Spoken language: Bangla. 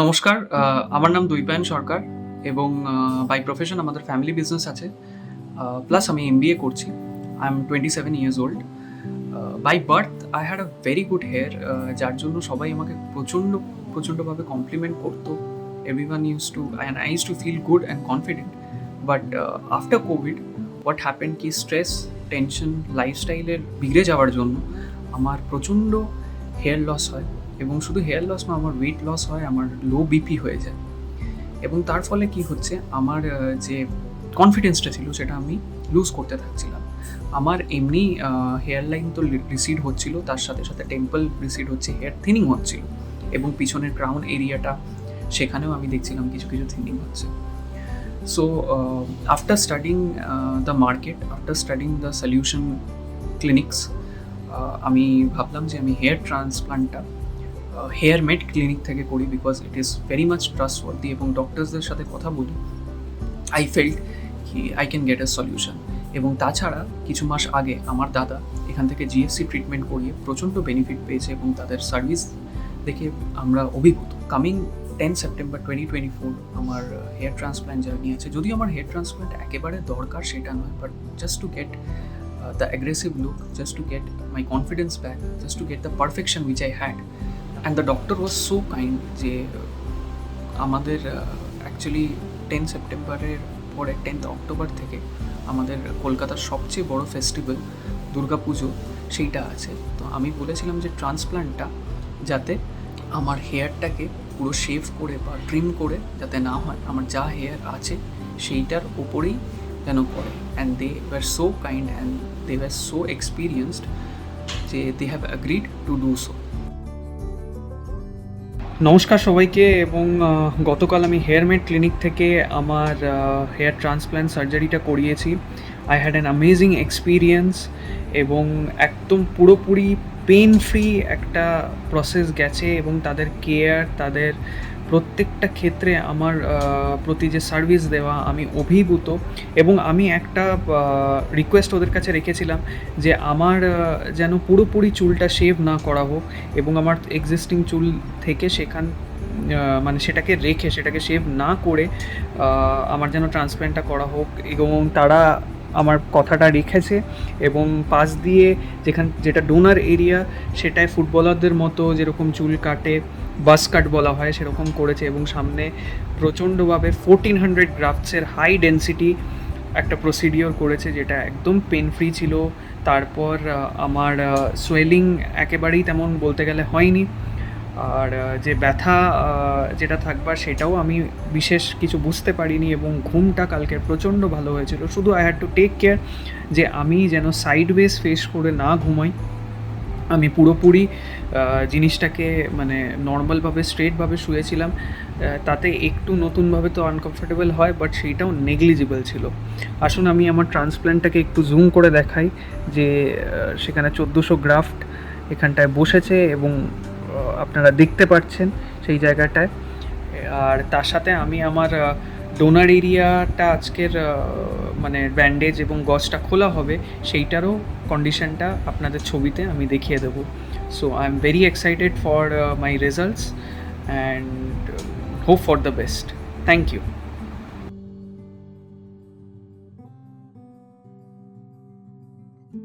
নমস্কার আমার নাম দৈপায়ন সরকার এবং বাই প্রফেশন আমাদের ফ্যামিলি বিজনেস আছে। প্লাস আমি এম করছি। I am twenty seven years old by birth I had a very good hair যার জন্য সবাই আমাকে প্রচণ্ড, প্রচণ্ডভাবে কমপ্লিমেন্ট করতো। Everyone use to and I use to feel good and confident but after COVID what happen কি স্ট্রেস টেনশন লাইফস্টাইলের বিগড়ে যাওয়ার জন্য আমার প্রচণ্ড হেয়ার লস হয়। এবং শুধু হেয়ার লস না আমার ওয়েট লস হয়, আমার লো বিপি হয়ে যায়। এবং তার ফলে কি হচ্ছে, আমার যে কনফিডেন্সটা ছিল, সেটা আমি লুজ করতে থাকছিলাম। আমার এমনি হেয়ার লাইন তো রিসিড হচ্ছিল, তার সাথে সাথে টেম্পল রিসিড হচ্ছে হেয়ার থিনিং হচ্ছিল। এবং পিছনের ক্রাউন এরিয়াটা সেখানেও আমি দেখছিলাম কিছু কিছু থিনিং হচ্ছে। So after studying the market after studying the solution clinics আমি ভাবলাম যে আমি হেয়ার ট্রান্সপ্লান্টটা হেয়ার মেড ক্লিনিক থেকে করি because it is very much trustworthy এবং ডক্টরসদের সাথে কথা বলি আই ফেল্ট কি I can get a solution এবং তাছাড়া কিছু মাস আগে আমার দাদা এখান থেকে জিএফসি ট্রিটমেন্ট করিয়ে প্রচণ্ড বেনিফিট পেয়েছে এবং তাদের সার্ভিস দেখে আমরা অভিভূত। Coming ten September twenty twenty four আমার হেয়ার ট্রান্সপ্ল্যান্ট জার্নি আছে। যদিও আমার হেয়ার ট্রান্সপ্ল্যান্ট একেবারে দরকার সেটা নয় but just to get the aggressive look just to get my confidence back just to get the perfection which I had and the doctor was so kind যে, আমাদের অ্যাকচুয়ালি টেন সেপ্টেম্বরের পরে টেন্থ অক্টোবর থেকে আমাদের কলকাতার সবচেয়ে বড় ফেস্টিভ্যাল দুর্গা পুজো, সেইটা আছে। তো আমি বলেছিলাম যে ট্রান্সপ্লান্টটা যাতে আমার হেয়ারটাকে পুরো শেভ করে বা ট্রিম করে যাতে না হয়, আমার যা হেয়ার আছে সেইটার ওপরেই যেন করে and they were so kind and they were so experienced যে they have agreed to do so নমস্কার সবাইকে এবং গতকাল আমি হেয়ারমেড ক্লিনিক থেকে আমার হেয়ার ট্রান্সপ্ল্যান্ট সার্জারিটা করিয়েছি। I had an amazing experience এবং একদম পুরোপুরি পেন ফ্রি একটা প্রসেস গেছে এবং তাদের কেয়ার তাদের প্রত্যেকটা ক্ষেত্রে আমার প্রতি যে সার্ভিস দেওয়া আমি অভিভূত এবং আমি একটা রিকোয়েস্ট ওদের কাছে রেখেছিলাম যে আমার যেন পুরোপুরি চুলটা শেভ না করা হোক এবং আমার এক্সিস্টিং চুল থেকে সেখান মানে সেটাকে রেখে, সেটাকে শেভ না করে আমার যেন ট্রান্সপ্ল্যান্টটা করা হোক এবং তারা আমার কথাটা রেখেছে এবং পাশ দিয়ে যেখান, যেটা ডোনার এরিয়া, সেটায় ফুটবলারদের মতো যেরকম চুল কাটে, বাস কাট বলা হয়, সেরকম করেছে এবং সামনে প্রচণ্ডভাবে ফোরটিন হান্ড্রেড গ্রাফটসের হাই ডেন্সিটি একটা প্রসিডিওর করেছে যেটা একদম পেন ফ্রি ছিল। তারপর আমার সোয়েলিং একেবারেই তেমন বলতে গেলে হয়নি। আর যে ব্যথা যেটা থাকবার সেটাও আমি বিশেষ কিছু বুঝতে পারিনি এবং ঘুমটা কালকে প্রচণ্ড ভালো হয়েছিল। শুধু I had to take care যে আমি যেন সাইড ওয়েজ ফেস করে না ঘুমাই। আমি পুরোপুরি জিনিসটাকে মানে নর্মালভাবে স্ট্রেটভাবে শুয়েছিলাম। তাতে একটু নতুনভাবে তো আনকমফোর্টেবল হয় বাট সেইটাও নেগলিজিবল ছিল। আসুন আমি আমার ট্রান্সপ্ল্যান্টটাকে একটু জুম করে দেখাই যে সেখানে চোদ্দোশো গ্রাফট এখানটায় বসেছে এবং আপনারা দেখতে পাচ্ছেন সেই জায়গাটায়। আর তার সাথে আমি আমার ডোনার এরিয়াটা আজকের মানে ব্যান্ডেজ এবং গজটা খোলা হবে, সেইটারও কন্ডিশনটা আপনাদের ছবিতে আমি দেখিয়ে দেবো। So I am very excited for my results and hope for the best thank you